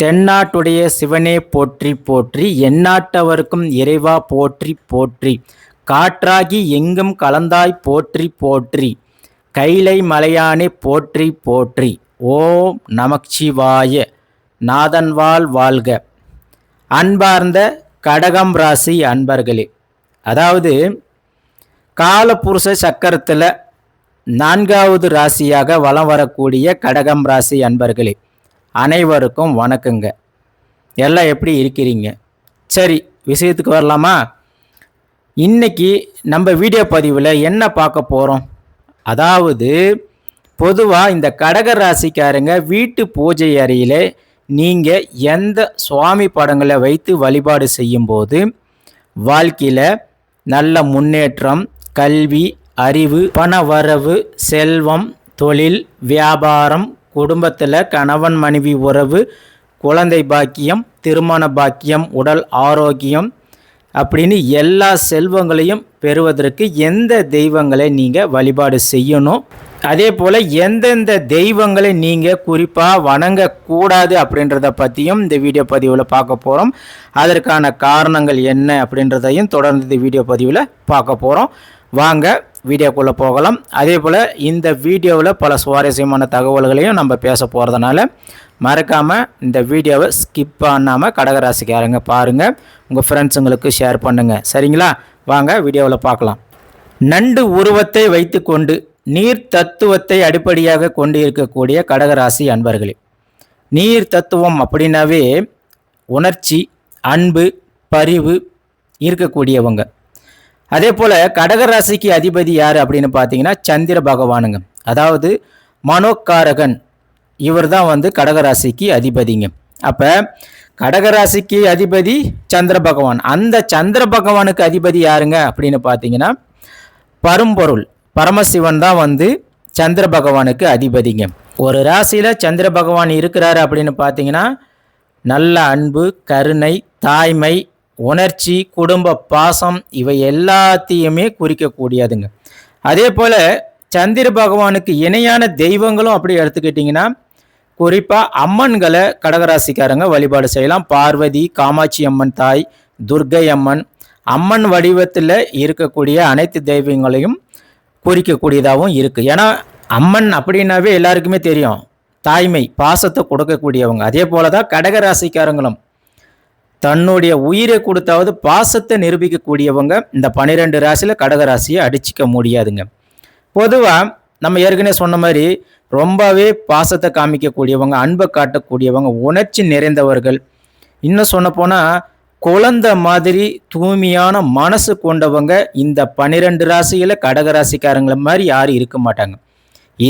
தென்னாட்டுடைய சிவனே போற்றி போற்றி. எந்நாட்டவர்க்கும் இறைவா போற்றி போற்றி. காற்றாகி எங்கும் கலந்தாய் போற்றி போற்றி. கைலை மலையானே போற்றி போற்றி. ஓம் நமச்சிவாய. நாதன்வாள் வாழ்க. அன்பார்ந்த கடகம் ராசி அன்பர்களே அதாவது காலபுருஷ சக்கரத்தில் நான்காவது ராசியாக வலம் வரக்கூடிய கடகம் ராசி அன்பர்களே அனைவருக்கும் வணக்கங்க. எல்லாம் எப்படி இருக்கிறீங்க? சரி விஷயத்துக்கு வரலாமா? இன்னைக்கு நம்ம வீடியோ பதிவில் என்ன பார்க்க போகிறோம் அதாவது பொதுவாக இந்த கடக ராசிக்காரங்க வீட்டு பூஜை அறையில் நீங்கள் எந்த சுவாமி படங்களை வைத்து வழிபாடு செய்யும்போது வாழ்க்கையில் நல்ல முன்னேற்றம் கல்வி அறிவு பண வரவு செல்வம் தொழில் வியாபாரம் குடும்பத்தில் கணவன் மனைவி உறவு குழந்தை பாக்கியம் திருமண பாக்கியம் உடல் ஆரோக்கியம் அப்படின்னு எல்லா செல்வங்களையும் பெறுவதற்கு எந்த தெய்வங்களை நீங்கள் வழிபாடு செய்யணும்? அதே போல் எந்தெந்த தெய்வங்களை நீங்கள் குறிப்பாக வணங்கக்கூடாது அப்படின்றத பற்றியும் இந்த வீடியோ பதிவில் பார்க்க போகிறோம் அதற்கான காரணங்கள் என்ன அப்படின்றதையும் தொடர்ந்து இந்த வீடியோ பதிவில் பார்க்க போகிறோம் வாங்க வீடியோக்குள்ளே போகலாம். அதே போல் இந்த வீடியோவில் பல சுவாரஸ்யமான தகவல்களையும் நம்ம பேச போகிறதுனால மறக்காமல் இந்த வீடியோவை ஸ்கிப் பண்ணாமல் கடகராசிக்காரங்க பாருங்கள் உங்கள் ஃப்ரெண்ட்ஸுங்களுக்கு ஷேர் பண்ணுங்கள் சரிங்களா? வாங்க வீடியோவில் பார்க்கலாம். நண்டு உருவத்தை வைத்துக்கொண்டு நீர் தத்துவத்தை அடிப்படையாக கொண்டு இருக்கக்கூடிய கடகராசி அன்பர்களே. நீர் தத்துவம் அப்படின்னாவே உணர்ச்சி அன்பு பரிவு இருக்கக்கூடியவங்க. அதே போல் கடகராசிக்கு அதிபதி யார் அப்படின்னு பார்த்தீங்கன்னா சந்திர பகவானுங்க. அதாவது மனோக்காரகன். இவர் தான் வந்து கடகராசிக்கு அதிபதிங்க. அப்போ கடகராசிக்கு அதிபதி சந்திர பகவான். அந்த சந்திர பகவானுக்கு அதிபதி யாருங்க அப்படின்னு பார்த்தீங்கன்னா பரம்பொருள். பரமசிவன் தான் வந்து சந்திர பகவானுக்கு அதிபதிங்க. ஒரு ராசியில் சந்திர பகவான் இருக்கிறாரு அப்படின்னு பார்த்தீங்கன்னா நல்ல அன்பு கருணை தாய்மை உணர்ச்சி குடும்ப பாசம் இவை எல்லாத்தையுமே குறிக்கக்கூடியதுங்க. அதே போல் சந்திர பகவானுக்கு இணையான தெய்வங்களும் அப்படி எடுத்துக்கிட்டிங்கன்னா குறிப்பாக அம்மன்களை கடகராசிக்காரங்க வழிபாடு செய்யலாம். பார்வதி காமாட்சி அம்மன் தாய் துர்கை அம்மன் அம்மன் வடிவத்தில் இருக்கக்கூடிய அனைத்து தெய்வங்களையும் குறிக்கக்கூடியதாகவும் இருக்குது ஏன்னா அம்மன் அப்படின்னாவே எல்லாருக்குமே தெரியும். தாய்மை பாசத்தை கொடுக்கக்கூடியவங்க. அதே போல தான் கடகராசிக்காரங்களும். தன்னுடைய உயிரை கொடுத்தாவது பாசத்தை நிரூபிக்கக்கூடியவங்க இந்த பனிரெண்டு ராசியில் கடகராசியை அடிச்சிக்க முடியாதுங்க. பொதுவாக நம்ம ஏற்கனவே சொன்ன மாதிரி ரொம்பவே பாசத்தை காமிக்கக்கூடியவங்க அன்பை காட்டக்கூடியவங்க உணர்ச்சி நிறைந்தவர்கள். இன்னும் சொல்லப்போனால் குழந்தை மாதிரி தூய்மையான மனசு கொண்டவங்க இந்த பன்னிரெண்டு ராசியில் கடகராசிக்காரங்கள மாதிரி யாரும் இருக்க மாட்டாங்க.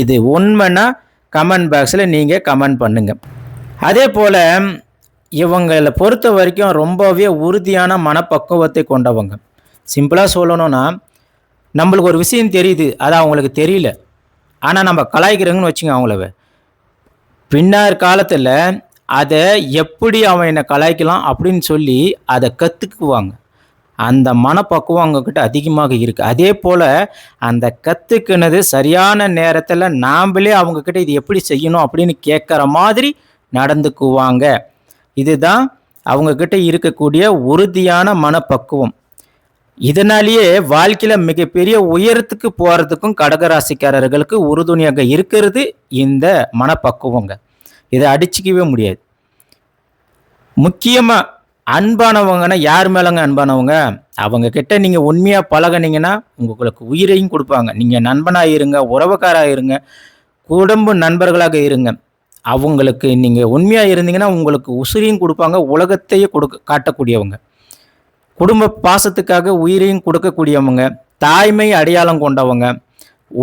இது உண்மைன்னா கமெண்ட் பாக்ஸில் நீங்கள் கமெண்ட் பண்ணுங்க. அதே போல் இவங்களை பொறுத்த வரைக்கும் ரொம்பவே உறுதியான மனப்பக்குவத்தை கொண்டவங்க. சிம்பிளாக சொல்லணும்னா நம்மளுக்கு ஒரு விஷயம் தெரியுது அது அவங்களுக்கு தெரியல. ஆனால் நம்ம கலாய்க்கிறோங்கன்னு வச்சுங்க அவங்கள. பின்னார் காலத்தில் அதை எப்படி அவன் என்னை கலாய்க்கலாம் அப்படின்னு சொல்லி அதை கற்றுக்குவாங்க அந்த மனப்பக்குவம் அவங்கக்கிட்ட அதிகமாக இருக்குது அதே போல் அந்த கற்றுக்கினது சரியான நேரத்தில் நாம்ளே அவங்கக்கிட்ட இது எப்படி செய்யணும் அப்படின்னு கேட்குற மாதிரி நடந்துக்குவாங்க. இதுதான் அவங்கக்கிட்ட இருக்கக்கூடிய உறுதியான மனப்பக்குவம். இதனாலேயே வாழ்க்கையில் மிகப்பெரிய உயரத்துக்கு போகிறதுக்கும் கடகராசிக்காரர்களுக்கு உறுதுணையாக இருக்கிறது இந்த மனப்பக்குவங்க. இதை அடிச்சிக்கவே முடியாது. முக்கியமாக அன்பானவங்கன்னா யார் மேலங்க அன்பானவங்க? அவங்க கிட்ட நீங்கள் உண்மையாக பழகுனீங்கன்னா உங்களுக்கு உயிரையும் கொடுப்பாங்க. நீங்கள் நண்பனாக இருங்க உறவுக்காராக இருங்க குடும்ப நண்பர்களாக இருங்க. அவங்களுக்கு நீங்கள் உண்மையாக இருந்தீங்கன்னா உங்களுக்கு உசிரியும் கொடுப்பாங்க உலகத்தையே கொடுக்க காட்டக்கூடியவங்க. குடும்ப பாசத்துக்காக உயிரையும் கொடுக்கக்கூடியவங்க தாய்மை அடையாளம் கொண்டவங்க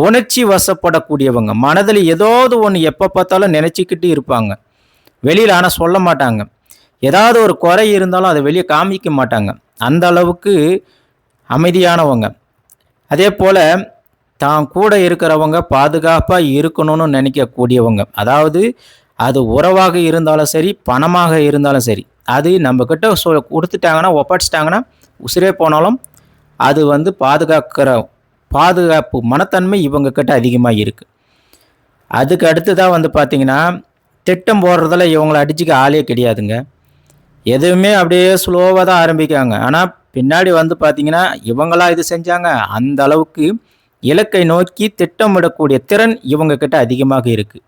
உணர்ச்சி வசப்படக்கூடியவங்க மனதில் ஏதாவது ஒன்று எப்போ பார்த்தாலும் நினச்சிக்கிட்டு இருப்பாங்க. வெளியில் ஆனால் சொல்ல மாட்டாங்க. ஏதாவது ஒரு குறை இருந்தாலும் அதை வெளியே காமிக்க மாட்டாங்க. அந்த அளவுக்கு அமைதியானவங்க. அதே போல் தான் கூட இருக்கிறவங்க பாதுகாப்பாக இருக்கணும்னு நினைக்கக்கூடியவங்க. அதாவது அது உறவாக இருந்தாலும் சரி பணமாக இருந்தாலும் சரி அது நம்மக்கிட்ட சொ கொடுத்துட்டாங்கன்னா ஒப்படைச்சிட்டாங்கன்னா உசிரே போனாலும் அது வந்து பாதுகாக்கிற பாதுகாப்பு மனத்தன்மை இவங்கக்கிட்ட அதிகமாக இருக்குது அதுக்கு அடுத்ததாக வந்து பார்த்திங்கன்னா திட்டம் போடுறதில் இவங்களை அடிச்சுக்க ஆளே கிடையாதுங்க. எதுவுமே அப்படியே ஸ்லோவாக தான் ஆரம்பிக்காங்க ஆனால் பின்னாடி வந்து பார்த்திங்கன்னா இவங்களா இது செஞ்சாங்க அந்த அளவுக்கு இலக்கை நோக்கி திட்டமிடக்கூடிய திறன் இவங்க கிட்ட அதிகமாக இருக்குது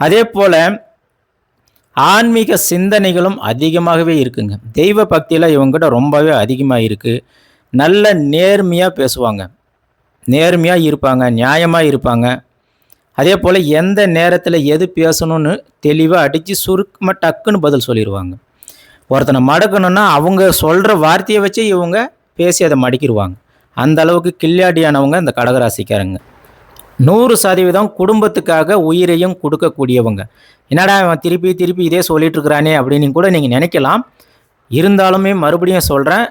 அதே போல் ஆன்மீக சிந்தனைகளும் அதிகமாகவே இருக்குங்க. தெய்வ பக்தியில் இவங்ககிட்ட ரொம்பவே அதிகமாக இருக்குது நல்ல நேர்மையாக பேசுவாங்க. நேர்மையாக இருப்பாங்க நியாயமாக இருப்பாங்க. அதே போல் எந்த நேரத்தில் எது பேசணும்னு தெளிவாக அடித்து சுருக்கமாக டக்குன்னு பதில் சொல்லிடுவாங்க ஒருத்தனை மடக்கணும்னா அவங்க சொல்கிற வார்த்தையை வச்சு இவங்க பேசி அதை மடக்கிடுவாங்க அந்த அளவுக்கு கில்லாடியானவங்க இந்த கடகராசிக்காரங்க. நூறு சதவீதம் குடும்பத்துக்காக உயிரையும் கொடுக்கக்கூடியவங்க. என்னடா அவன் திருப்பி திருப்பி இதே சொல்லிட்டு இருக்கிறானே அப்படின்னு கூட நீங்கள் நினைக்கலாம். இருந்தாலுமே மறுபடியும் சொல்கிறேன்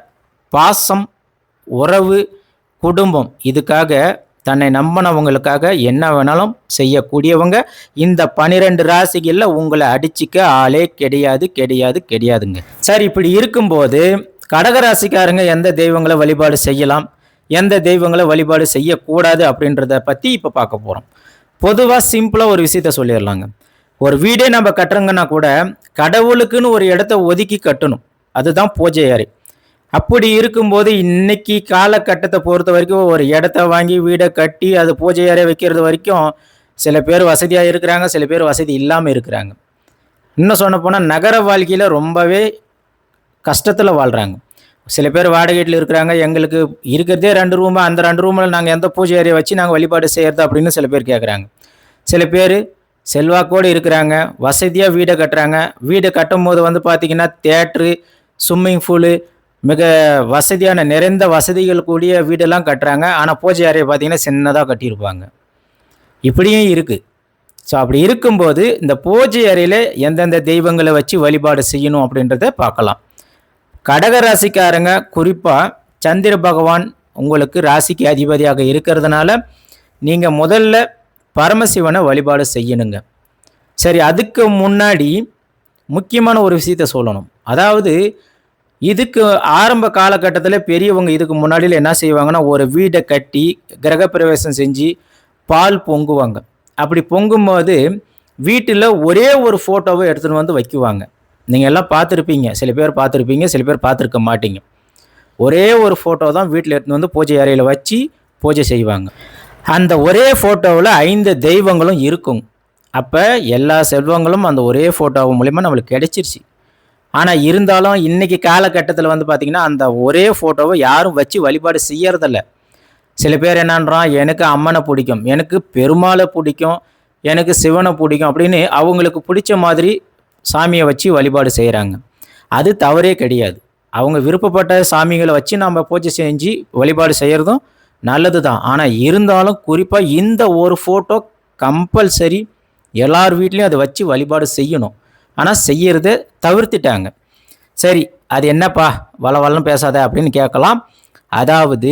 பாசம் உறவு குடும்பம் இதுக்காக தன்னை நம்பினவங்களுக்காக என்ன வேணாலும் செய்யக்கூடியவங்க. இந்த பனிரெண்டு ராசிகளில் உங்களை அடிச்சிக்க ஆளே கிடையாது கிடையாது கிடையாதுங்க. சரி இப்படி இருக்கும்போது கடகராசிக்காரங்க எந்த தெய்வங்களை வழிபாடு செய்யலாம்? எந்த தெய்வங்களை வழிபாடு செய்யக்கூடாது அப்படின்றத பற்றி இப்போ பார்க்க போகிறோம் பொதுவாக சிம்பிளாக ஒரு விஷயத்த சொல்லிடலாங்க. ஒரு வீடே நம்ம கட்டுறோங்கன்னா கூட கடவுளுக்குன்னு ஒரு இடத்த ஒதுக்கி கட்டணும். அதுதான் பூஜை அறை. அப்படி இருக்கும்போது இன்னைக்கு காலகட்டத்தை பொறுத்த வரைக்கும் ஒரு இடத்த வாங்கி வீடை கட்டி அது பூஜை அறை வைக்கிறது வரைக்கும் சில பேர் வசதியாக இருக்கிறாங்க சில பேர் வசதி இல்லாமல் இருக்கிறாங்க. இன்னும் சொன்ன போனால் நகர வாழ்க்கையில் ரொம்பவே கஷ்டத்தில் வாழ்கிறாங்க சில பேர் வாடகை வீட்டில் இருக்கிறாங்க எங்களுக்கு இருக்கிறதே ரெண்டு ரூமு அந்த ரெண்டு ரூமில் நாங்கள் எந்த பூஜை அறையை வச்சு நாங்கள் வழிபாடு செய்கிறது அப்படின்னு சில பேர் கேட்குறாங்க சில பேர் செல்வாக்கோடு இருக்கிறாங்க வசதியாக வீடை கட்டுறாங்க. வீடை கட்டும் போது வந்து பார்த்திங்கன்னா தேட்ரு ஸ்விம்மிங் பூலு மிக வசதியான நிறைந்த வசதிகள் கூடிய வீடெல்லாம் கட்டுறாங்க. ஆனால் பூஜை அறையை பார்த்திங்கன்னா சின்னதாக கட்டியிருப்பாங்க. இப்படியும் இருக்குது ஸோ அப்படி இருக்கும்போது இந்த பூஜை அறையில் எந்தெந்த தெய்வங்களை வச்சு வழிபாடு செய்யணும் அப்படின்றத பார்க்கலாம். கடக ராசிக்காரங்க குறிப்பாக சந்திர பகவான் உங்களுக்கு ராசிக்கு அதிபதியாக இருக்கிறதுனால நீங்கள் முதல்ல பரமசிவனை வழிபாடு செய்யணுங்க. சரி அதுக்கு முன்னாடி முக்கியமான ஒரு விஷயத்த சொல்லணும். அதாவது இதுக்கு ஆரம்ப காலகட்டத்தில் பெரியவங்க இதுக்கு முன்னாடியில் என்ன செய்வாங்கன்னா ஒரு வீடை கட்டி கிரகப்பிரவேசம் செஞ்சு பால் பொங்குவாங்க. அப்படி பொங்கும்போது வீட்டில் ஒரே ஒரு ஃபோட்டோவை எடுத்துகிட்டு வந்து வைக்குவாங்க. நீங்கள் எல்லாம் பார்த்துருப்பீங்க. சில பேர் பார்த்துருப்பீங்க சில பேர் பார்த்துருக்க மாட்டீங்க. ஒரே ஒரு ஃபோட்டோ தான் வீட்டில் எடுத்துன்னு வந்து பூஜை அறையில் வச்சு பூஜை செய்வாங்க. அந்த ஒரே ஃபோட்டோவில் ஐந்து தெய்வங்களும் இருக்கும். அப்போ எல்லா செல்வங்களும் அந்த ஒரே ஃபோட்டோ மூலிமா நம்மளுக்கு கிடைச்சிருச்சு. ஆனால் இருந்தாலும் இன்றைக்கி காலகட்டத்தில் வந்து பார்த்திங்கன்னா அந்த ஒரே ஃபோட்டோவை யாரும் வச்சு வழிபாடு செய்யறதில்ல. சில பேர் என்னன்றான் எனக்கு அம்மனை பிடிக்கும் எனக்கு பெருமாளை பிடிக்கும் எனக்கு சிவனை பிடிக்கும் அப்படின்னு அவங்களுக்கு பிடிச்ச மாதிரி சாமியை வச்சு வழிபாடு செய்கிறாங்க அது தவறே கிடையாது. அவங்க விருப்பப்பட்ட சாமிகளை வச்சு நம்ம பூஜை செஞ்சு வழிபாடு செய்கிறதும் நல்லது தான் ஆனால் இருந்தாலும் குறிப்பாக இந்த ஒரு ஃபோட்டோ கம்பல்சரி எல்லார் வீட்லேயும் அதை வச்சு வழிபாடு செய்யணும். ஆனால் செய்யறத தவிர்த்துட்டாங்க. சரி அது என்னப்பா? வள வளம் பேசாத அப்படின்னு கேட்கலாம். அதாவது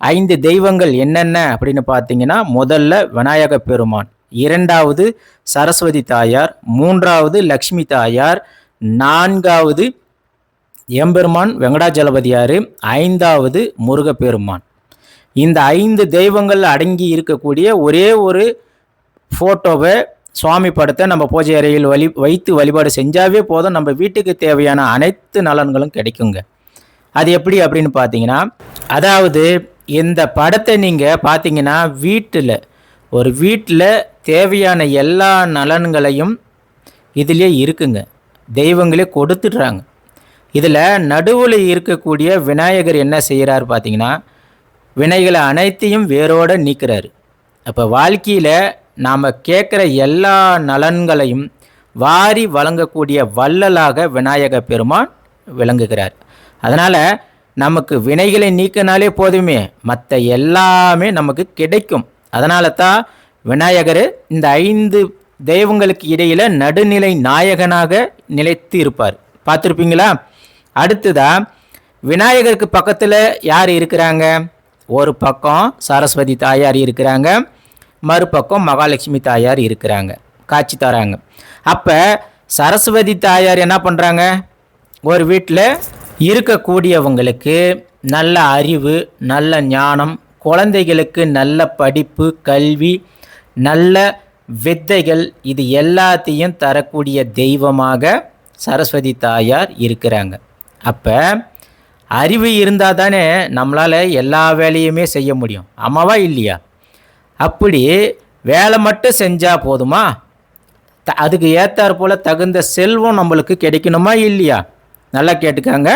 ஐந்து தெய்வங்கள் என்னென்ன அப்படின்னு பார்த்தீங்கன்னா முதல்ல விநாயக பெருமான். இரண்டாவது சரஸ்வதி தாயார் மூன்றாவது லக்ஷ்மி தாயார் நான்காவது எம்பெருமான் வெங்கடாஜலபதியார் ஐந்தாவது முருகப்பெருமான். இந்த ஐந்து தெய்வங்கள் அடங்கி இருக்கக்கூடிய ஒரே ஒரு ஃபோட்டோவை சுவாமி படத்தை நம்ம பூஜை அறையில் வழி வைத்து வழிபாடு செஞ்சாவே போதும். நம்ம வீட்டுக்கு தேவையான அனைத்து நலன்களும் கிடைக்குங்க. அது எப்படி அப்படின்னு பார்த்தீங்கன்னா அதாவது இந்த படத்தை நீங்கள் பார்த்தீங்கன்னா வீட்டில் ஒரு வீட்டில் தேவையான எல்லா நலன்களையும் இதிலே இருக்குங்க. தெய்வங்களே கொடுத்துட்றாங்க. இதில் நடுவில் இருக்கக்கூடிய விநாயகர் என்ன செய்கிறார் பார்த்தீங்கன்னா வினைகளை அனைத்தையும் வேரோடு நீக்கிறாரு. அப்போ வாழ்க்கையில் நாம் கேட்குற எல்லா நலன்களையும் வாரி வழங்கக்கூடிய வள்ளலாக விநாயக பெருமான் விளங்குகிறார். அதனால் நமக்கு வினைகளை நீக்கினாலே போதுமே மற்ற எல்லாமே நமக்கு கிடைக்கும். அதனால தான் விநாயகர் இந்த ஐந்து தெய்வங்களுக்கு இடையில் நடுநிலை நாயகனாக நிலைத்து இருப்பார். பார்த்துருப்பீங்களா? அடுத்ததாக விநாயகருக்கு பக்கத்தில் யார் இருக்கிறாங்க? ஒரு பக்கம் சரஸ்வதி தாயார் இருக்கிறாங்க மறுபக்கம் மகாலட்சுமி தாயார் இருக்கிறாங்க. காட்சி தராங்க. அப்போ சரஸ்வதி தாயார் என்ன பண்ணுறாங்க ஒரு வீட்டில் இருக்கக்கூடியவங்களுக்கு நல்ல அறிவு நல்ல ஞானம் குழந்தைகளுக்கு நல்ல படிப்பு கல்வி நல்ல வித்தைகள் இது எல்லாத்தையும் தரக்கூடிய தெய்வமாக சரஸ்வதி தாயார் இருக்கிறாங்க. அப்போ அறிவு இருந்தால் தானே நம்மளால் எல்லா வேலையுமே செய்ய முடியும். ஆமாவா இல்லையா? அப்படி வேலை மட்டும் செஞ்சால் போதுமா? த அதுக்கு ஏற்றாற் போல் தகுந்த செல்வம் நம்மளுக்கு கிடைக்கணுமா இல்லையா? நல்லா கேட்டுக்காங்க.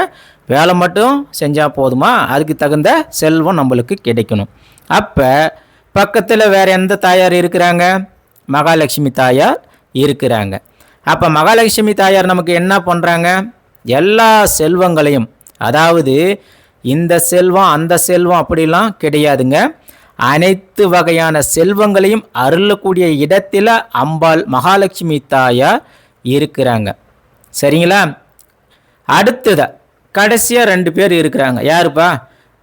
வேலை மட்டும் செஞ்சால் போதுமா? அதுக்கு தகுந்த செல்வம் நம்மளுக்கு கிடைக்கணும். அப்போ பக்கத்தில் வேறு எந்த தாயார் இருக்கிறாங்க? மகாலட்சுமி தாயார் இருக்கிறாங்க. அப்போ மகாலட்சுமி தாயார் நமக்கு என்ன பண்ணுறாங்க எல்லா செல்வங்களையும் அதாவது இந்த செல்வம் அந்த செல்வம் அப்படிலாம் கிடையாதுங்க. அனைத்து வகையான செல்வங்களையும் அருளக்கூடிய இடத்தில் அம்பாள் மகாலட்சுமி தாயார் இருக்கிறாங்க. சரிங்களா? அடுத்ததை கடைசியாக ரெண்டு பேர் இருக்கிறாங்க. யாருப்பா?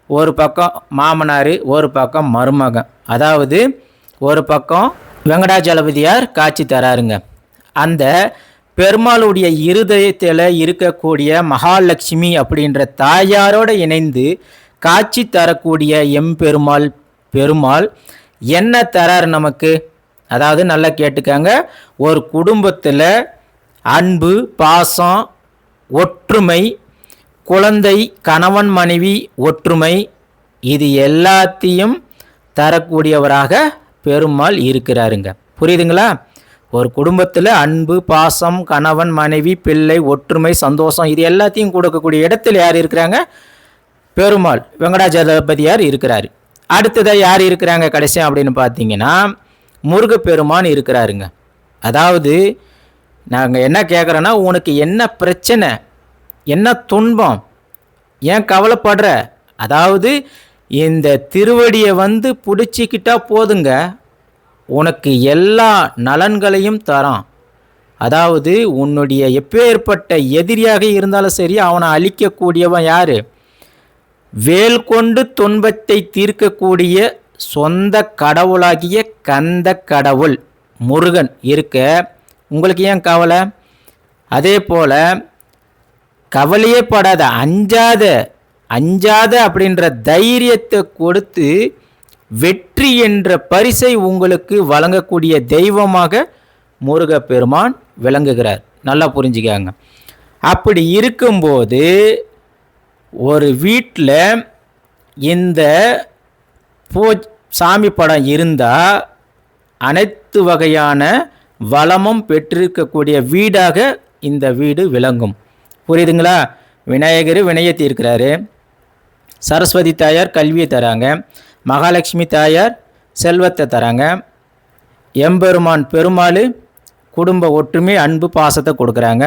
ஒரு பக்கம் மாமனார் ஒரு பக்கம் மருமகன். அதாவது ஒரு பக்கம் வெங்கடாஜலபதியார் காட்சி தராருங்க. அந்த பெருமாளுடைய இருதயத்தில் இருக்கக்கூடிய மகாலட்சுமி அப்படின்ற தாயாரோடு இணைந்து காட்சி தரக்கூடிய எம்பெருமாள் பெருமாள் என்ன தராரு நமக்கு? அதாவது நல்லா கேட்டுக்காங்க. ஒரு குடும்பத்தில் அன்பு பாசம் ஒற்றுமை குழந்தை கணவன் மனைவி ஒற்றுமை இது எல்லாத்தையும் தரக்கூடியவராக பெருமாள் இருக்கிறாருங்க. புரியுதுங்களா? ஒரு குடும்பத்தில் அன்பு பாசம் கணவன் மனைவி பிள்ளை ஒற்றுமை சந்தோஷம் இது எல்லாத்தையும் கொடுக்கக்கூடிய இடத்துல யார் இருக்கிறாங்க? பெருமாள் வெங்கடாஜலபதியார் இருக்கிறார். அடுத்ததாக யார் இருக்கிறாங்க கடைசியாக அப்படின்னு பார்த்தீங்கன்னா முருகப்பெருமான் இருக்கிறாருங்க. அதாவது நாங்கள் என்ன கேட்குறோன்னா உனக்கு என்ன பிரச்சனை? என்ன துன்பம்? ஏன் கவலைப்படுற? அதாவது இந்த திருவடியை வந்து பிடிச்சிக்கிட்டா போதுங்க. உனக்கு எல்லா நலன்களையும் தரான். அதாவது உன்னுடைய எப்பேற்பட்ட எதிரியாக இருந்தாலும் சரி அவனை அழிக்கக்கூடியவன் யார்? வேல் கொண்டு துன்பத்தை தீர்க்கக்கூடிய சொந்த கடவுளாகிய கந்த கடவுள் முருகன் இருக்க. உங்களுக்கு ஏன் கவலை? அதே போல் கவலையே படாத அஞ்சாத அஞ்சாத அப்படின்ற தைரியத்தை கொடுத்து வெற்றி என்ற பரிசை உங்களுக்கு வழங்கக்கூடிய தெய்வமாக முருகப்பெருமான் விளங்குகிறார். நல்லா புரிஞ்சுக்காங்க. அப்படி இருக்கும்போது ஒரு வீட்டில் இந்த பூ சாமி படம் இருந்தால் அனைத்து வகையான வளமும் பெற்றிருக்கக்கூடிய வீடாக இந்த வீடு விளங்கும். புரியுதுங்களா? விநாயகர் வினயை தீர்க்கிறாரு. சரஸ்வதி தாயார் கல்வியை தராங்க. மகாலட்சுமி தாயார் செல்வத்தை தராங்க. எம்பெருமான் பெருமாள் குடும்ப ஒற்றுமை அன்பு பாசத்தை கொடுக்குறாங்க.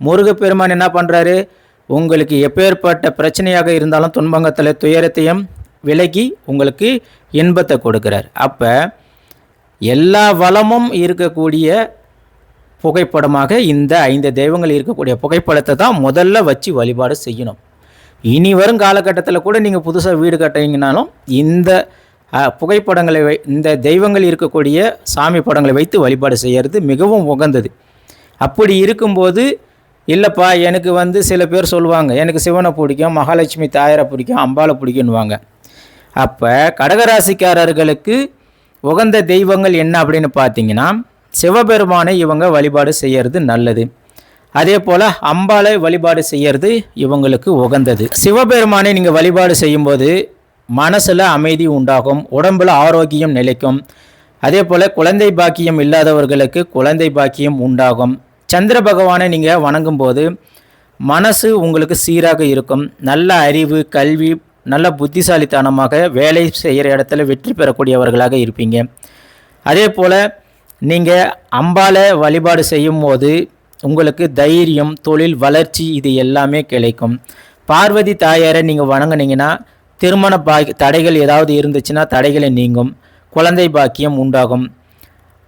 முருகப்பெருமான் என்ன பண்ணுறாரு உங்களுக்கு எப்பேற்பட்ட பிரச்சனையாக இருந்தாலும் துன்பங்கத்தில் துயரத்தையும் விலகி உங்களுக்கு இன்பத்தை கொடுக்குறார். அப்போ எல்லா வளமும் இருக்கக்கூடிய புகைப்படமாக இந்த ஐந்து தெய்வங்கள் இருக்கக்கூடிய புகைப்படத்தை தான் முதல்ல வச்சு வழிபாடு செய்யணும். இனி வரும் காலகட்டத்தில் கூட நீங்கள் புதுசாக வீடு கட்டிங்கனாலும் இந்த புகைப்படங்களை வை இந்த தெய்வங்கள் இருக்கக்கூடிய சாமி படங்களை வைத்து வழிபாடு செய்கிறது மிகவும் உகந்தது. அப்படி இருக்கும்போது இல்லைப்பா எனக்கு வந்து சில பேர் சொல்லுவாங்க எனக்கு சிவனை பிடிக்கும் மகாலட்சுமி தாயாரை பிடிக்கும் அம்பாலை பிடிக்குன்னுவாங்க. அப்போ கடகராசிக்காரர்களுக்கு உகந்த தெய்வங்கள் என்ன அப்படின்னு பார்த்தீங்கன்னா சிவபெருமானை இவங்க வழிபாடு செய்கிறது நல்லது. அதே போல் அம்பாலை வழிபாடு செய்கிறது இவங்களுக்கு உகந்தது. சிவபெருமானை நீங்கள் வழிபாடு செய்யும்போது மனசில் அமைதி உண்டாகும் உடம்பில் ஆரோக்கியம் நிலைக்கும். அதே போல் குழந்தை பாக்கியம் இல்லாதவர்களுக்கு குழந்தை பாக்கியம் உண்டாகும். சந்திர பகவானை நீங்கள் வணங்கும் போது மனசு உங்களுக்கு சீராக இருக்கும். நல்ல அறிவு கல்வி நல்ல புத்திசாலித்தனமாக வேலை செய்கிற இடத்துல வெற்றி பெறக்கூடியவர்களாக இருப்பீங்க. அதே போல் நீங்கள் அம்பாலை வழிபாடு செய்யும் போது உங்களுக்கு தைரியம் தொழில் வளர்ச்சி இது எல்லாமே கிடைக்கும். பார்வதி தாயாரை நீங்கள் வணங்குனீங்கன்னா திருமண பாக்கி தடைகள் ஏதாவது இருந்துச்சுன்னா தடைகளை நீங்கும். குழந்தை பாக்கியம் உண்டாகும்.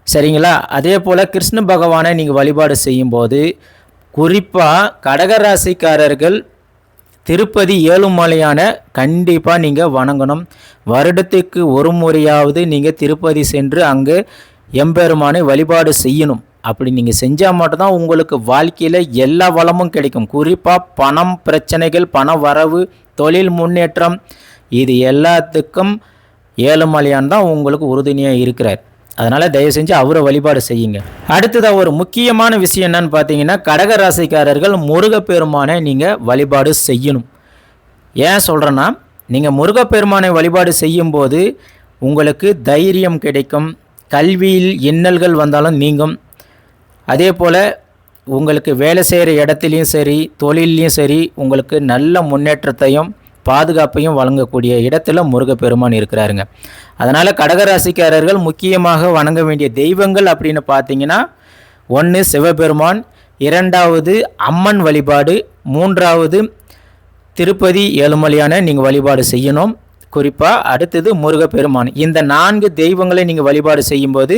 சரிங்களா? அதே போல் கிருஷ்ண பகவானை நீங்கள் வழிபாடு செய்யும்போது குறிப்பாக கடகராசிக்காரர்கள் திருப்பதி ஏழுமலையான கண்டிப்பாக நீங்கள் வணங்கணும். வருடத்துக்கு ஒரு முறையாவது நீங்கள் திருப்பதி சென்று அங்கே எம்பெருமானை வழிபாடு செய்யணும். அப்படி நீங்கள் செஞ்சால் மட்டும்தான் உங்களுக்கு வாழ்க்கையில் எல்லா வளமும் கிடைக்கும். குறிப்பாக பணம் பிரச்சனைகள் பண வரவு தொழில் முன்னேற்றம் இது எல்லாத்துக்கும் ஏழுமலையான் தான் உங்களுக்கு உறுதுணையாக இருக்கிறார். அதனால் தயவு செஞ்சு அவரை வழிபாடு செய்யுங்க. அடுத்ததாக ஒரு முக்கியமான விஷயம் என்னன்னு பார்த்தீங்கன்னா கடக ராசிக்காரர்கள் முருகப்பெருமானை நீங்கள் வழிபாடு செய்யணும். ஏன் சொல்கிறேன்னா நீங்கள் முருகப்பெருமானை வழிபாடு செய்யும்போது உங்களுக்கு தைரியம் கிடைக்கும் கல்வியில் இன்னல்கள் வந்தாலும் நீங்கும். அதே போல் உங்களுக்கு வேலை செய்கிற இடத்துலையும் சரி தொழிலையும் சரி உங்களுக்கு நல்ல முன்னேற்றத்தையும் பாதுகாப்பையும் வழங்கக்கூடிய இடத்துல முருகப்பெருமான் இருக்கிறாருங்க. அதனால் கடகராசிக்காரர்கள் முக்கியமாக வணங்க வேண்டிய தெய்வங்கள் அப்படின்னு பார்த்தீங்கன்னா ஒன்று சிவபெருமான் இரண்டாவது அம்மன் வழிபாடு மூன்றாவது திருப்பதி ஏழுமலையான நீங்கள் வழிபாடு செய்யணும். குறிப்பாக அடுத்தது முருகப்பெருமான். இந்த நான்கு தெய்வங்களை நீங்கள் வழிபாடு செய்யும்போது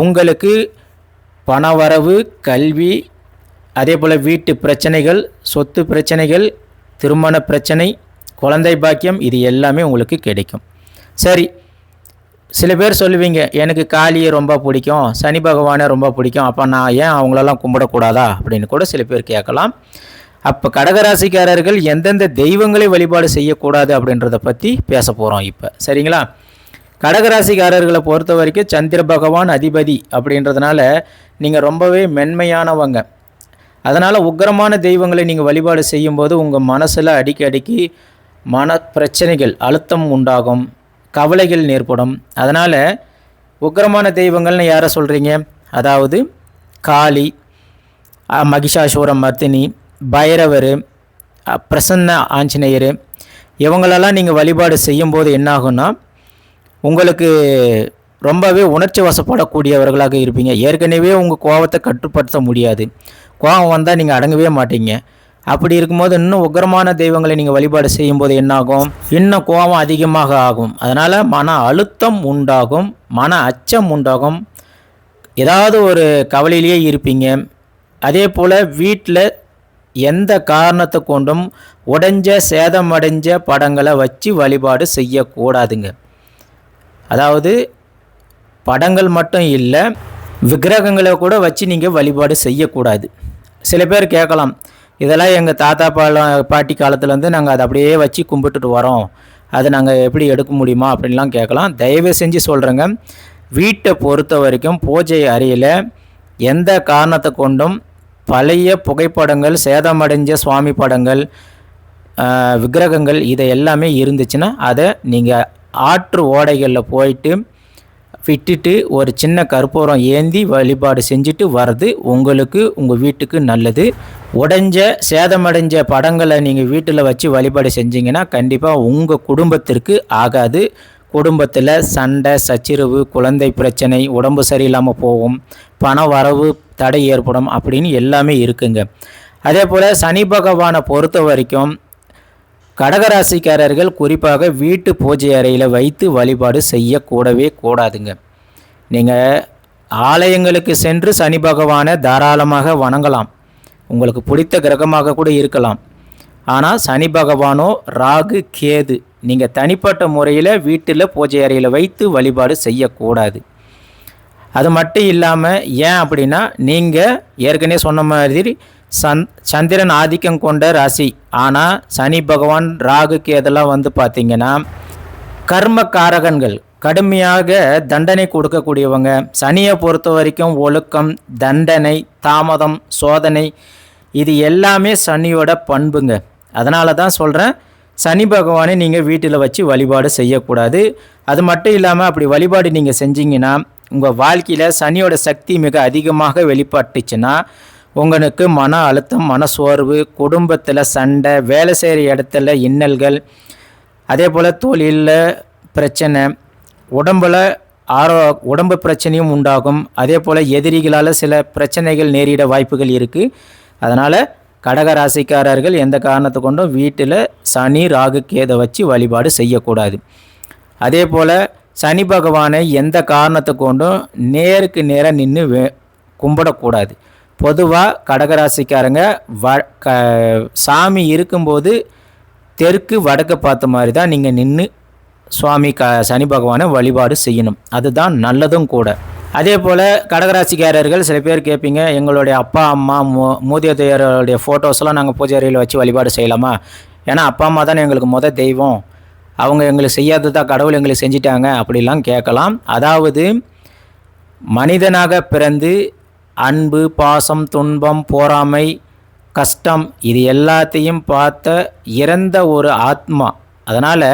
உங்களுக்கு பணவரவு கல்வி அதே போல் வீட்டு பிரச்சனைகள் சொத்து பிரச்சனைகள் திருமண பிரச்சனை குழந்தை பாக்கியம் இது எல்லாமே உங்களுக்கு கிடைக்கும். சரி சில பேர் சொல்லுவீங்க எனக்கு காளியை ரொம்ப பிடிக்கும் சனி பகவானை ரொம்ப பிடிக்கும் அப்போ நான் ஏன் அவங்களெல்லாம் கும்பிடக்கூடாதா? அப்படின்னு கூட சில பேர் கேட்கலாம். அப்போ கடகராசிக்காரர்கள் எந்தெந்த தெய்வங்களை வழிபாடு செய்யக்கூடாது அப்படின்றத பற்றி பேச போகிறோம் இப்போ. சரிங்களா? கடகராசிக்காரர்களை பொறுத்த வரைக்கும் சந்திர பகவான் அதிபதி அப்படின்றதுனால நீங்கள் ரொம்பவே மென்மையானவங்க. அதனால் உக்கிரமான தெய்வங்களை நீங்கள் வழிபாடு செய்யும்போது உங்கள் மனசில் அடிக்கடிக்கு மன பிரச்சனைகள் அழுத்தம் உண்டாகும் கவலைகள் ஏற்படும். அதனால் உக்கிரமான தெய்வங்கள்னு யாரை சொல்கிறீங்க அதாவது காளி அஹ், மர்த்தினி பைரவர் பிரசன்ன ஆஞ்சநேயர் இவங்களெல்லாம் நீங்கள் வழிபாடு செய்யும்போது என்னாகும்னா உங்களுக்கு ரொம்பவே உணர்ச்சி வசப்படக்கூடியவர்களாக இருப்பீங்க. ஏற்கனவே உங்கள் கோபத்தை கட்டுப்படுத்த முடியாது. கோபம் வந்தால் நீங்கள் அடங்கவே மாட்டீங்க. அப்படி இருக்கும்போது இன்னும் உக்கரமான தெய்வங்களை நீங்கள் வழிபாடு செய்யும்போது என்னாகும்? இன்னும் கோபம் அதிகமாக ஆகும். அதனால் மன அழுத்தம் உண்டாகும். மன அச்சம் உண்டாகும். ஏதாவது ஒரு கவலையிலேயே இருப்பீங்க. அதே போல் வீட்டில் எந்த காரணத்தை கொண்டும் உடைஞ்ச சேதமடைஞ்ச படங்களை வச்சு வழிபாடு செய்யக்கூடாதுங்க. அதாவது படங்கள் மட்டும் இல்லை விக்கிரகங்களை கூட வச்சு நீங்கள் வழிபாடு செய்யக்கூடாது. சில பேர் கேட்கலாம் இதெல்லாம் எங்கள் தாத்தா பால பாட்டி காலத்துலேருந்து நாங்கள் அதை அப்படியே வச்சு கும்பிட்டுட்டு வரோம். அதை நாங்கள் எப்படி எடுக்க முடியுமா? அப்படின்லாம் கேட்கலாம். தயவு செஞ்சு சொல்கிறேங்க வீட்டை பொறுத்த வரைக்கும் பூஜை அறையில் எந்த காரணத்தை கொண்டும் பழைய புகைப்படங்கள் சேதமடைஞ்ச சுவாமி படங்கள் விக்கிரகங்கள் இதை எல்லாமே இருந்துச்சுன்னா அதை நீங்கள் ஆற்று ஓடைகளில் போயிட்டு விட்டுட்டு ஒரு சின்ன கற்பூரம் ஏந்தி வழிபாடு செஞ்சுட்டு வர்றது உங்களுக்கு உங்கள் வீட்டுக்கு நல்லது. உடைஞ்ச சேதமடைஞ்ச படங்களை நீங்கள் வீட்டில் வச்சு வழிபாடு செஞ்சீங்கன்னா கண்டிப்பாக உங்கள் குடும்பத்திற்கு ஆகாது. குடும்பத்தில் சண்டை சச்சிரவு குழந்தை பிரச்சனை உடம்பு சரியில்லாமல் போகும் பண வரவு தடை ஏற்படும் அப்படின்னு எல்லாமே இருக்குங்க. அதே போல் சனி பகவானை பொறுத்த வரைக்கும் கடகராசிக்காரர்கள் குறிப்பாக வீட்டு பூஜை அறையில் வைத்து வழிபாடு செய்யக்கூடவே கூடாதுங்க. நீங்கள் ஆலயங்களுக்கு சென்று சனி பகவானை தாராளமாக வணங்கலாம். உங்களுக்கு பிடித்த கிரகமாக கூட இருக்கலாம். ஆனால் சனி பகவானோ ராகு கேது நீங்கள் தனிப்பட்ட முறையில் வீட்டில் பூஜை அறையில் வைத்து வழிபாடு செய்யக்கூடாது. அது மட்டும் இல்லாமல் ஏன் அப்படின்னா நீங்கள் ஏற்கனவே சொன்ன மாதிரி சந் சந்திரன் ஆதிக்கம் கொண்ட ராசி. ஆனால் சனி பகவான் ராகுக்கு எதெல்லாம் வந்து பார்த்திங்கன்னா கர்ம காரகன்கள் கடுமையாக தண்டனை கொடுக்கக்கூடியவங்க. சனியை பொறுத்த வரைக்கும் ஒழுக்கம் தண்டனை தாமதம் சோதனை இது எல்லாமே சனியோட பண்புங்க. அதனால தான் சொல்கிறேன் சனி பகவானை நீங்கள் வீட்டில் வச்சு வழிபாடு செய்யக்கூடாது. அது மட்டும் இல்லாமல் அப்படி வழிபாடு நீங்கள் செஞ்சீங்கன்னா உங்கள் வாழ்க்கையில் சனியோட சக்தி மிக அதிகமாக வெளிப்பட்டுச்சுன்னா உங்களுக்கு மன அழுத்தம் மன சோர்வு குடும்பத்தில் சண்டை வேலை செய்கிற இடத்துல இன்னல்கள் அதே போல் தொழிலில் பிரச்சனை உடம்பில் ஆரோ உடம்பு பிரச்சனையும் உண்டாகும். அதே போல் எதிரிகளால் சில பிரச்சனைகள் நேரிட வாய்ப்புகள் இருக்குது அதனால் கடக ராசிக்காரர்கள் எந்த காரணத்தை கொண்டும் வீட்டில் சனி ராகு கேதை வச்சு வழிபாடு செய்யக்கூடாது. அதே போல் சனி பகவானை எந்த காரணத்தை கொண்டும் நேருக்கு நேராக நின்று வே கும்பிடக்கூடாது. பொதுவாக கடகராசிக்காரங்க வ க சாமி இருக்கும்போது தெற்கு வடக்கு பார்த்த மாதிரி தான் நீங்கள் நின்று சுவாமி க சனி பகவானை வழிபாடு செய்யணும். அதுதான் நல்லதும் கூட. அதே போல் கடகராசிக்காரர்கள் சில பேர் கேட்பீங்க எங்களுடைய அப்பா அம்மா மூ மூதியோதையருடைய ஃபோட்டோஸ்லாம் நாங்கள் பூஜை அறையில் வச்சு வழிபாடு செய்யலாமா? ஏன்னா அப்பா அம்மா தானே எங்களுக்கு மொதல் தெய்வம். அவங்க எங்களுக்கு செய்யாததா கடவுள் எங்களுக்கு செஞ்சிட்டாங்க அப்படிலாம் கேட்கலாம். அதாவது மனிதனாக பிறந்து அன்பு பாசம் துன்பம் போராமை கஷ்டம் இது எல்லாத்தையும் பார்த்த இறந்த ஒரு ஆத்மா. அதனால்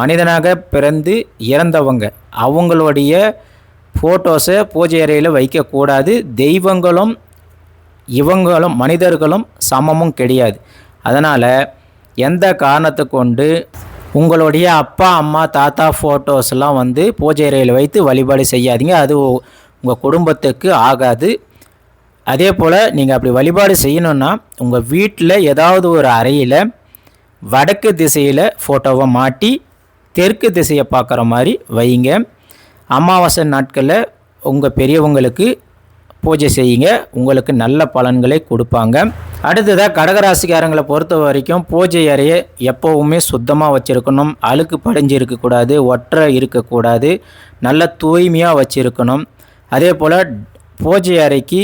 மனிதனாக பிறந்து இறந்தவங்க அவங்களுடைய ஃபோட்டோஸை பூஜை அறையில் வைக்கக்கூடாது. தெய்வங்களும் இவங்களும் மனிதர்களும் சமமும் கிடையாது. அதனால் எந்த காரணத்தை கொண்டு உங்களுடைய அப்பா அம்மா தாத்தா ஃபோட்டோஸ்லாம் வந்து பூஜை அறையில் வைத்து வழிபாடு செய்யாதீங்க. அது உங்கள் குடும்பத்துக்கு ஆகாது. அதே போல் நீங்கள் அப்படி வழிபாடு செய்யணுன்னா உங்கள் வீட்டில் ஏதாவது ஒரு அறையில் வடக்கு திசையில் ஃபோட்டோவை மாட்டி தெற்கு திசையை பார்க்குற மாதிரி வைங்க. அமாவாசை நாட்களில் உங்கள் பெரியவங்களுக்கு பூஜை செய்யுங்க. உங்களுக்கு நல்ல பலன்களை கொடுப்பாங்க. அடுத்ததாக கடகராசிக்காரங்களை பொறுத்த வரைக்கும் பூஜை அறையை எப்போவுமே சுத்தமாக வச்சுருக்கணும். அழுக்கு படைஞ்சு இருக்கக்கூடாது ஒற்றை இருக்கக்கூடாது நல்ல தூய்மையாக வச்சுருக்கணும். அதே போல் பூஜை அறைக்கு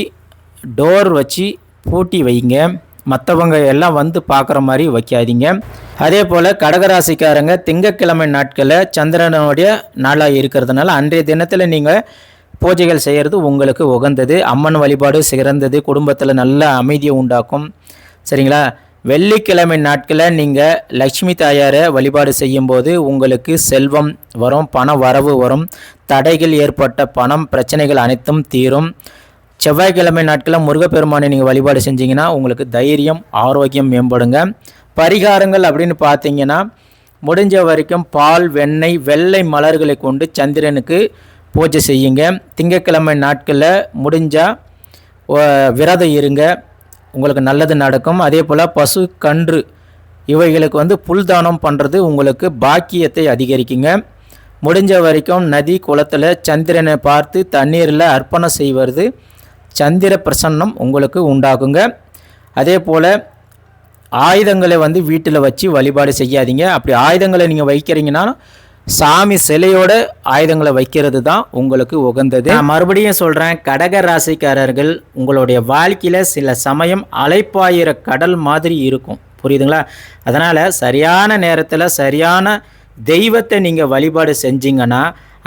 டோர் வச்சு பூட்டி வைங்க. மற்றவங்க எல்லாம் வந்து பார்க்குற மாதிரி வைக்காதீங்க. அதே போல் கடகராசிக்காரங்க திங்கக்கிழமை நாட்களில் சந்திரனுடைய நாளாக இருக்கிறதுனால அன்றைய தினத்தில் நீங்கள் பூஜைகள் செய்கிறது உங்களுக்கு உகந்தது. அம்மன் வழிபாடு சிறந்தது. குடும்பத்தில் நல்ல அமைதியை உண்டாக்கும். சரிங்களா? வெள்ளிக்கிழமை நாட்களில் நீங்கள் லக்ஷ்மி தாயாரை வழிபாடு செய்யும்போது உங்களுக்கு செல்வம் வரும் பண வரவு வரும். தடைகள் ஏற்பட்ட பணம் பிரச்சனைகள் அனைத்தும் தீரும். செவ்வாய்க்கிழமை நாட்களில் முருகப்பெருமானை நீங்கள் வழிபாடு செஞ்சீங்கன்னா உங்களுக்கு தைரியம் ஆரோக்கியம் மேம்படுங்க. பரிகாரங்கள் அப்படின்னு பார்த்தீங்கன்னா முடிஞ்ச வரைக்கும் பால் வெண்ணெய் வெள்ளை மலர்களை கொண்டு சந்திரனுக்கு பூஜை செய்யுங்க. திங்கக்கிழமை நாட்களில் முடிஞ்சால் விரதம் இருங்க. உங்களுக்கு நல்லது நடக்கும். அதே போல் பசு கன்று இவைகளுக்கு வந்து புல் தானம் பண்ணுறது உங்களுக்கு பாக்கியத்தை அதிகரிக்குங்க. முடிஞ்ச வரைக்கும் நதி குளத்தில் சந்திரனை பார்த்து தண்ணீரில் அர்ப்பணம் செய்வது சந்திர பிரசன்னம் உங்களுக்கு உண்டாகுங்க. அதே போல் ஆயுதங்களை வந்து வீட்டில் வச்சு வழிபாடு செய்யாதீங்க. அப்படி ஆயுதங்களை நீங்கள் வைக்கிறீங்கன்னா சாமி சிலையோட ஆயுதங்களை வைக்கிறது தான் உங்களுக்கு உகந்தது. நான் மறுபடியும் சொல்கிறேன் கடக ராசிக்காரர்கள் உங்களுடைய வாழ்க்கையில் சில சமயம் அலைப்பாயிர கடல் மாதிரி இருக்கும். புரியுதுங்களா? அதனால் சரியான நேரத்தில் சரியான தெய்வத்தை நீங்கள் வழிபாடு செஞ்சிங்கன்னா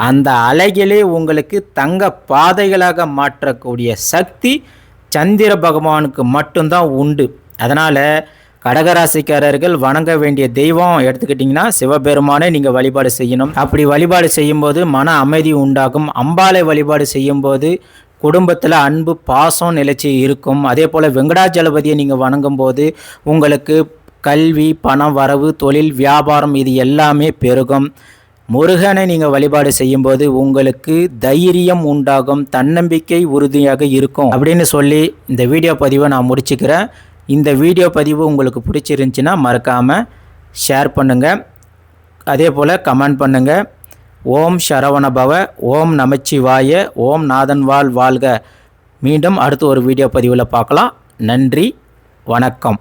அந்த அலைகளே உங்களுக்கு தங்க பாதைகளாக மாற்றக்கூடிய சக்தி சந்திர பகவானுக்கு மட்டும்தான் உண்டு. அதனால் கடகராசிக்காரர்கள் வணங்க வேண்டிய தெய்வம் எடுத்துக்கிட்டிங்கன்னா சிவபெருமானை நீங்கள் வழிபாடு செய்யணும். அப்படி வழிபாடு செய்யும்போது மன அமைதி உண்டாகும். அம்பாலை வழிபாடு செய்யும்போது குடும்பத்தில் அன்பு பாசம் நிலைச்சி இருக்கும். அதே போல் வெங்கடாஜலபதியை நீங்கள் வணங்கும் போது உங்களுக்கு கல்வி பணம் வரவு தொழில் வியாபாரம் இது எல்லாமே பெருகும். முருகனை நீங்கள் வழிபாடு செய்யும்போது உங்களுக்கு தைரியம் உண்டாகும் தன்னம்பிக்கை உறுதியாக இருக்கும் அப்படின்னு சொல்லி இந்த வீடியோ பதிவை நான் முடிச்சுக்கிறேன். இந்த வீடியோ பதிவு உங்களுக்கு பிடிச்சிருந்துச்சின்னா மறக்காமல் ஷேர் பண்ணுங்கள் அதே போல் கமெண்ட் பண்ணுங்கள் ஓம் சரவணபவ ஓம் நமச்சிவாய ஓம் நாதன் வாழ் வாழ்க. மீண்டும் அடுத்து ஒரு வீடியோ பதிவில் பார்க்கலாம். நன்றி வணக்கம்.